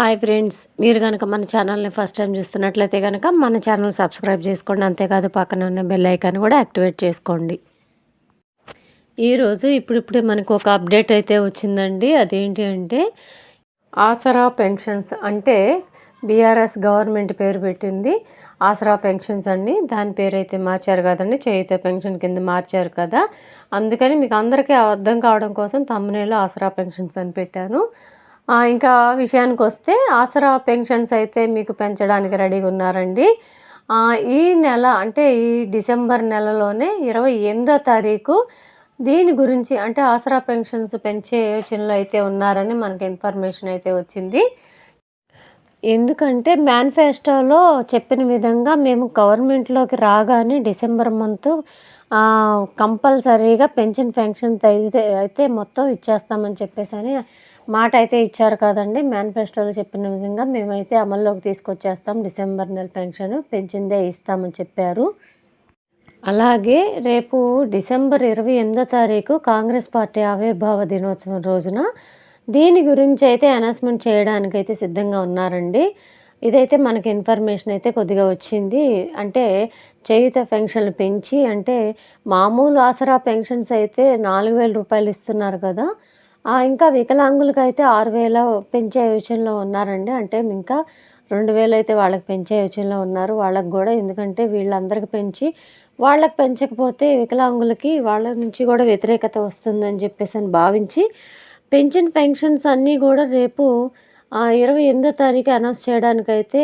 Hi friends మీరు కనుక మన ఛానల్ని ఫస్ట్ టైం చూస్తున్నట్లయితే కనుక మన ఛానల్ సబ్స్క్రైబ్ చేసుకోండి. అంతేకాదు పక్కన ఉన్న బెల్ ఐకాన్ కూడా యాక్టివేట్ చేసుకోండి. ఈరోజు ఇప్పుడిప్పుడే మనకు ఒక అప్డేట్ అయితే వచ్చిందండి. అదేంటి అంటే ఆసరా పెన్షన్స్ అంటే బీఆర్ఎస్ గవర్నమెంట్ పేరు పెట్టింది. ఆసరా పెన్షన్స్ అండి. దాని పేరు అయితే మార్చారు కదండి. చేయిత పెన్షన్ కింద మార్చారు కదా. అందుకని మీకు అందరికీ అర్థం కావడం కోసం తమ్మునేలో ఆసరా పెన్షన్స్ అని పెట్టాను. ఇంకా విషయానికి వస్తే ఆసరా పెన్షన్స్ అయితే మీకు పెంచడానికి రెడీగా ఉన్నారండి. ఈ నెల అంటే ఈ డిసెంబర్ నెలలోనే ఇరవై ఎనిమిదో తారీఖు దీని గురించి అంటే ఆసరా పెన్షన్స్ పెంచే యోచనలో అయితే ఉన్నారని మనకి ఇన్ఫర్మేషన్ అయితే వచ్చింది. ఎందుకంటే మేనిఫెస్టోలో చెప్పిన విధంగా మేము గవర్నమెంట్లోకి రాగానే డిసెంబర్ మంత్ కంపల్సరీగా పెన్షన్ పెన్షన్ అయితే అయితే మొత్తం ఇచ్చేస్తామని చెప్పేసి అని మాట అయితే ఇచ్చారు కదండి. మేనిఫెస్టోలో చెప్పిన విధంగా మేమైతే అమల్లోకి తీసుకొచ్చేస్తాం. డిసెంబర్ నెల పెన్షన్. పెంచిందే ఇస్తామని చెప్పారు. అలాగే రేపు డిసెంబర్ ఇరవై ఎనిమిదో తారీఖు కాంగ్రెస్ పార్టీ ఆవిర్భావ దినోత్సవం రోజున దీని గురించి అయితే అనౌన్స్మెంట్ చేయడానికి అయితే సిద్ధంగా ఉన్నారండి. ఇదైతే మనకి ఇన్ఫర్మేషన్ అయితే కొద్దిగా వచ్చింది. అంటే చేయుత పెన్షన్లు పెంచి అంటే మామూలు ఆసరా పెన్షన్స్ అయితే నాలుగు వేల రూపాయలు ఇస్తున్నారు కదా. ఇంకా వికలాంగులకు అయితే ఆరు వేల పెంచే యోచనలో ఉన్నారండి. అంటే ఇంకా రెండు వేలు అయితే వాళ్ళకి పెంచే యోచనలో ఉన్నారు. వాళ్ళకి కూడా ఎందుకంటే వీళ్ళందరికి పెంచి వాళ్ళకి పెంచకపోతే వికలాంగులకి వాళ్ళ నుంచి కూడా వ్యతిరేకత వస్తుందని చెప్పేసి అని భావించి పెన్షన్ పెన్షన్స్ అన్నీ కూడా రేపు ఇరవై ఎనిమిదో తారీఖు అనౌన్స్ చేయడానికైతే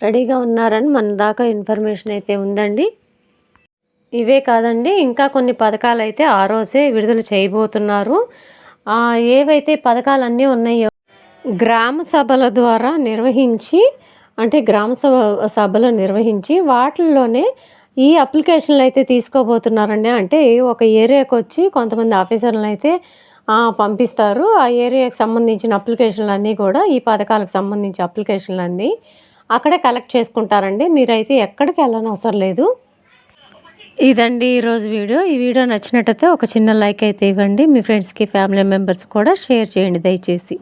రెడీగా ఉన్నారని మన దాకా ఇన్ఫర్మేషన్ అయితే ఉందండి. ఇవే కాదండి ఇంకా కొన్ని పథకాలు అయితే ఆ రోజే విడుదల చేయబోతున్నారు. ఏవైతే పథకాలన్నీ ఉన్నాయో గ్రామ సభల ద్వారా నిర్వహించి అంటే గ్రామ సభ సభలు నిర్వహించి వాటిల్లోనే ఈ అప్లికేషన్లు అయితే తీసుకోబోతున్నారండి. అంటే ఒక ఏరియాకి వచ్చి కొంతమంది ఆఫీసర్లను అయితే పంపిస్తారు. ఆ ఏరియాకి సంబంధించిన అప్లికేషన్లు అన్నీ కూడా ఈ పథకాలకు సంబంధించిన అప్లికేషన్లు అన్నీ అక్కడే కలెక్ట్ చేసుకుంటారండి. మీరైతే ఎక్కడికి వెళ్ళనవసరం లేదు. ఇదండి ఈరోజు వీడియో. ఈ వీడియో నచ్చినట్టయితే ఒక చిన్న లైక్ అయితే ఇవ్వండి. మీ ఫ్రెండ్స్కి ఫ్యామిలీ మెంబర్స్ కూడా షేర్ చేయండి దయచేసి.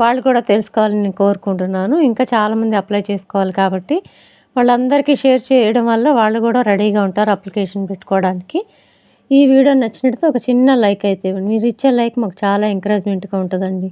వాళ్ళు కూడా తెలుసుకోవాలని నేను కోరుకుంటున్నాను. ఇంకా చాలామంది అప్లై చేసుకోవాలి కాబట్టి వాళ్ళందరికీ షేర్ చేయడం వల్ల వాళ్ళు కూడా రెడీగా ఉంటారు అప్లికేషన్ పెట్టుకోవడానికి. ఈ వీడియో నచ్చినట్టయితే ఒక చిన్న లైక్ అయితే ఇవ్వండి. మీరు ఇచ్చే లైక్ మాకు చాలా ఎంకరేజ్మెంట్గా ఉంటుందండి.